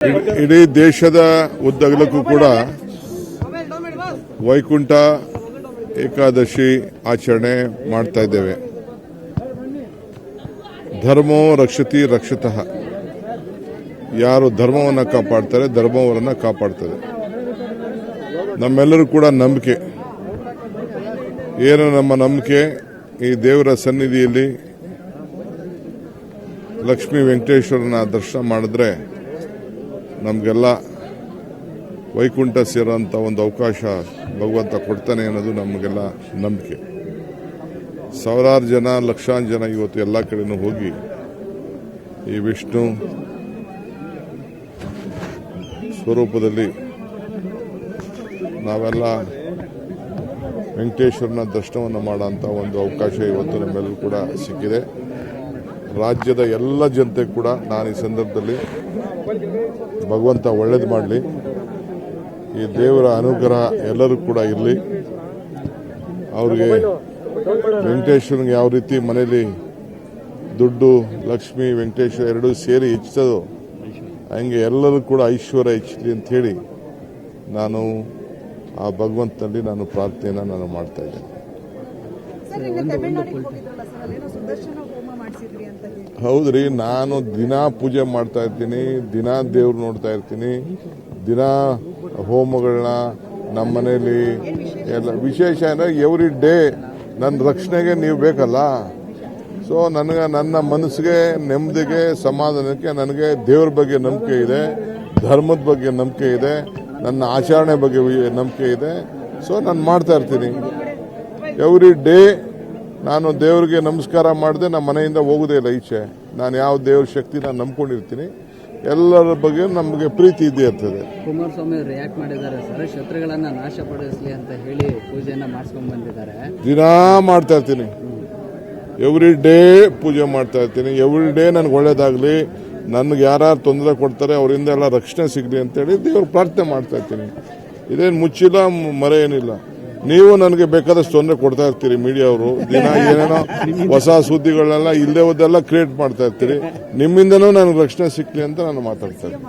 ಇಡ್- ದೇಶದ ಉದ್ದಗಲಕ್ಕೂ ಕೂಡ ವೈಕುಂಠ ಏಕಾದಶಿ ಆಚರಣೆ ಮಾಡ್ತಾ ಇದ್ದೇವೆ. ಧರ್ಮೋ ರಕ್ಷತಿ ರಕ್ಷತಃ. ಯಾರು ಧರ್ಮವನ್ನು ಕಾಪಾಡ್ತಾರೆ ಧರ್ಮವರನ್ನ ಕಾಪಾಡ್ತದೆ ನಮ್ಮೆಲ್ಲರೂ ಕೂಡ ನಂಬಿಕೆ. ಏನು ನಮ್ಮ ನಂಬಿಕೆ? ಈ ದೇವರ ಸನ್ನಿಧಿಯಲ್ಲಿ ಲಕ್ಷ್ಮೀ ವೆಂಕಟೇಶ್ವರನ ದರ್ಶನ ಮಾಡಿದ್ರೆ ನಮಗೆಲ್ಲ ವೈಕುಂಠ ಸೇರೋಂಥ ಒಂದು ಅವಕಾಶ ಭಗವಂತ ಕೊಡ್ತಾನೆ ಅನ್ನೋದು ನಮಗೆಲ್ಲ ನಂಬಿಕೆ. ಸಾವಿರಾರು ಜನ, ಲಕ್ಷಾಂತರ ಜನ ಇವತ್ತು ಎಲ್ಲ ಕಡೆನೂ ಹೋಗಿ ಈ ವಿಷ್ಣು ಸ್ವರೂಪದಲ್ಲಿ ನಾವೆಲ್ಲ ವೆಂಕಟೇಶ್ವರನ ದರ್ಶನವನ್ನು ಮಾಡೋಂಥ ಒಂದು ಅವಕಾಶ ಇವತ್ತು ನಮ್ಮೆಲ್ಲರೂ ಕೂಡ ಸಿಕ್ಕಿದೆ. ರಾಜ್ಯದ ಎಲ್ಲ ಜನತೆ ಕೂಡ ನಾನು ಈ ಸಂದರ್ಭದಲ್ಲಿ ಭಗವಂತ ಒಳ್ಳೇದು ಮಾಡಲಿ. ಈ ದೇವರ ಅನುಗ್ರಹ ಎಲ್ಲರೂ ಕೂಡ ಇರಲಿ. ಅವ್ರಿಗೆ ವೆಂಕಟೇಶ್ವರನಿಗೆ ಯಾವ ರೀತಿ ಮನೆಯಲ್ಲಿ ದುಡ್ಡು, ಲಕ್ಷ್ಮಿ, ವೆಂಕಟೇಶ್ವರ ಎರಡೂ ಸೇರಿ ಹೆಚ್ಚಿಸೋದು, ಹಂಗೆ ಎಲ್ಲರೂ ಕೂಡ ಐಶ್ವರ್ಯ ಹೆಚ್ಚಲಿ ಅಂತ ಹೇಳಿ ನಾನು ಆ ಭಗವಂತನಲ್ಲಿ ನಾನು ಪ್ರಾರ್ಥನೆಯನ್ನು ನಾನು ಮಾಡ್ತಾ ಇದ್ದೇನೆ. ಹೌದ್ರಿ, ನಾನು ದಿನಾ ಪೂಜೆ ಮಾಡ್ತಾ ಇರ್ತೀನಿ, ದಿನಾ ದೇವ್ರು ನೋಡ್ತಾ ಇರ್ತೀನಿ, ದಿನಾ ಹೋಮಗಳನ್ನ ನಮ್ಮ ಮನೇಲಿ ಎಲ್ಲ ವಿಶೇಷ ಅಂದ್ರೆ ಎವ್ರಿ ಡೇ ನನ್ನ ರಕ್ಷಣೆಗೆ ನೀವು ಬೇಕಲ್ಲ. ಸೊ ನನಗೆ ನನ್ನ ಮನಸ್ಸಿಗೆ, ನೆಮ್ಮದಿಗೆ, ಸಮಾಧಾನಕ್ಕೆ ನನಗೆ ದೇವ್ರ ಬಗ್ಗೆ ನಂಬಿಕೆ ಇದೆ, ಧರ್ಮದ ಬಗ್ಗೆ ನಂಬಿಕೆ ಇದೆ, ನನ್ನ ಆಚರಣೆ ಬಗ್ಗೆ ನಂಬಿಕೆ ಇದೆ. ಸೊ ನಾನು ಮಾಡ್ತಾ ಇರ್ತೀನಿ. ಎವ್ರಿ ಡೇ ನಾನು ದೇವರಿಗೆ ನಮಸ್ಕಾರ ಮಾಡಿದೆ ನಮ್ಮ ಮನೆಯಿಂದ ಹೋಗೋದೇ ಇಲ್ಲ ಈಚೆ. ನಾನು ಯಾವ ದೇವ್ರ ಶಕ್ತಿ ನಾನು ನಂಬ್ಕೊಂಡಿರ್ತೀನಿ. ಎಲ್ಲರ ಬಗ್ಗೆ ನಮಗೆ ಪ್ರೀತಿ ಇದೆ ಇರ್ತದೆ. ಕುಮಾರಸ್ವಾಮಿ ರಿಯಾಕ್ಟ್ ಮಾಡಿದ್ದಾರೆ. ಸರ್ ಶತ್ರುಗಳನ್ನ ನಾಶಪಡಿಸಲಿ ಅಂತ ಹೇಳಿ ಪೂಜೆಯನ್ನ ಮಾಡಿಸ್ಕೊಂಡ್ ಬಂದಿದ್ದಾರೆ. ದಿನಾ ಮಾಡ್ತಾ ಇರ್ತೀನಿ. ಎವ್ರಿ ಡೇ ಪೂಜೆ ಮಾಡ್ತಾ ಇರ್ತೀನಿ. ಎವ್ರಿ ಡೇ ನನಗೆ ಒಳ್ಳೇದಾಗಲಿ. ನನಗೆ ಯಾರ್ಯಾರು ತೊಂದರೆ ಕೊಡ್ತಾರೆ ಅವರಿಂದ ಎಲ್ಲ ರಕ್ಷಣೆ ಸಿಗಲಿ ಅಂತೇಳಿ ದೇವ್ರ ಪ್ರಾರ್ಥನೆ ಮಾಡ್ತಾ ಇರ್ತೀನಿ. ಇದೇನು ಮುಚ್ಚಿಲ್ಲ ಮರೆ ಏನಿಲ್ಲ. ನೀವು ನನಗೆ ಬೇಕಾದಷ್ಟು ತೊಂದರೆ ಕೊಡ್ತಾ ಇರ್ತೀರಿ ಮೀಡಿಯಾ ಅವರು ದಿನ ಏನೇನೋ ಹೊಸ ಸುದ್ದಿಗಳನ್ನೆಲ್ಲ ಇಲ್ಲದೆ ಹೋದೆಲ್ಲ ಕ್ರಿಯೇಟ್ ಮಾಡ್ತಾ ಇರ್ತೀರಿ. ನಿಮ್ಮಿಂದನೂ ನನಗೆ ರಕ್ಷಣೆ ಸಿಕ್ಲಿ ಅಂತ ನಾನು ಮಾತಾಡ್ತಾ ಇದ್ದೀನಿ.